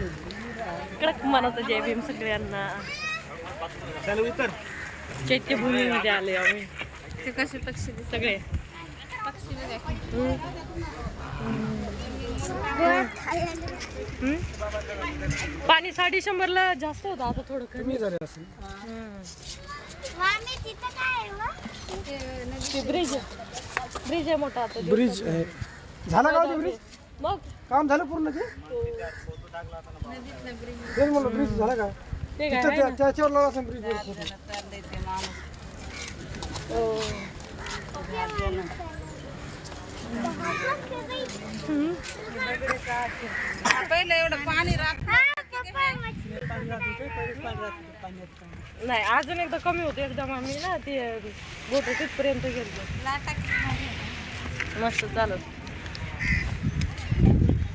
कडक मनाचं जय भीम सगळ्यांना. चैत्यभूमीमध्ये आले आम्ही. ते कसे पक्षी दिसत सगळे? पाणी साडे शंभरला जास्त होतं आता थोडं कमी. झाले असेल. हम्म. मामी तिथं काय आहे व? ते ब्रिज ब्रिज आहे मोठा आता. ब्रिज आहे. झाला का ब्रिज? मग. काम झालं पूर्ण ते? तेच म्हणलं ब्रिज झाला का ते काय तिथं आहे त्या- त्याच्यावर लावला असेल ब्रिज पहिलं एवढं पाणी राहत हा, पप्पा, मच्छी. ना? नाही अजून एकदा कमी होतं. एकदम आम्ही ना ते बोट तिथपर्यंत गेलो. लाटा मस्त चालत.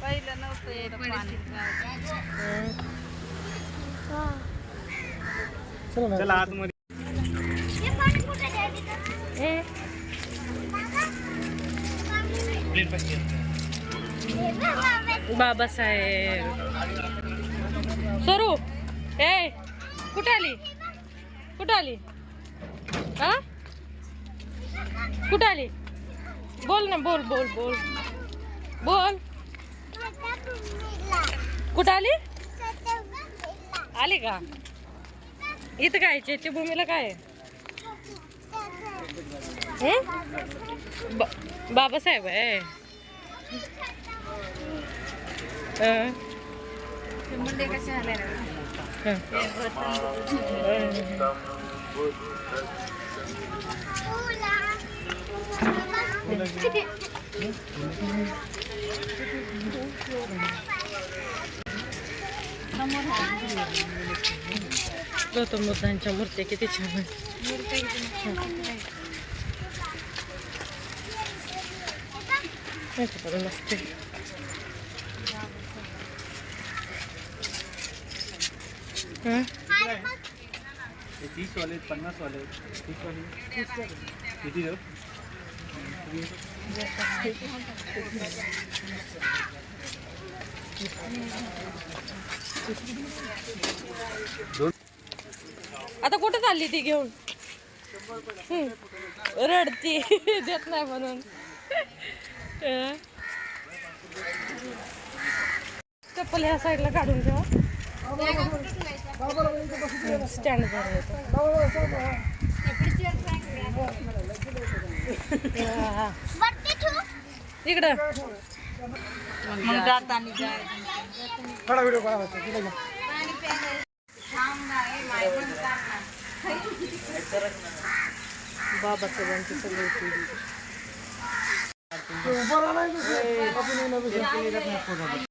पहिलं नव्हतं एवढं पाणी. चला हे हे मामी. बाबासाहेब. सरू ए कुठे आली? कुठे आली? हा? कुठे आली? बोल ना बोल बोल बोल. बोल. कुठं आली. आली का इथं काय चैत्यभूमीला काय आहे? हं? ब- बाबासाहेब आहे हं. हं. गौतम बुद्धांच्या मूर्त्या किती छान मस्त आहे. हं? तीस वाले पन्नास वाले तीस वाले किती देऊ आता कुठे चालली ती घेऊन. रडती देत नाही म्हणून. चप्पल ह्या साईडला काढून ठेवा स्टँड? इकडं मग जातानी जायचं काढा व्हिडिओ काढा वाटतं. तिला घ्या. बाबासाहेबांची सगळी पिढी ते उभं राहिलाय कसं? आपण येणं बी-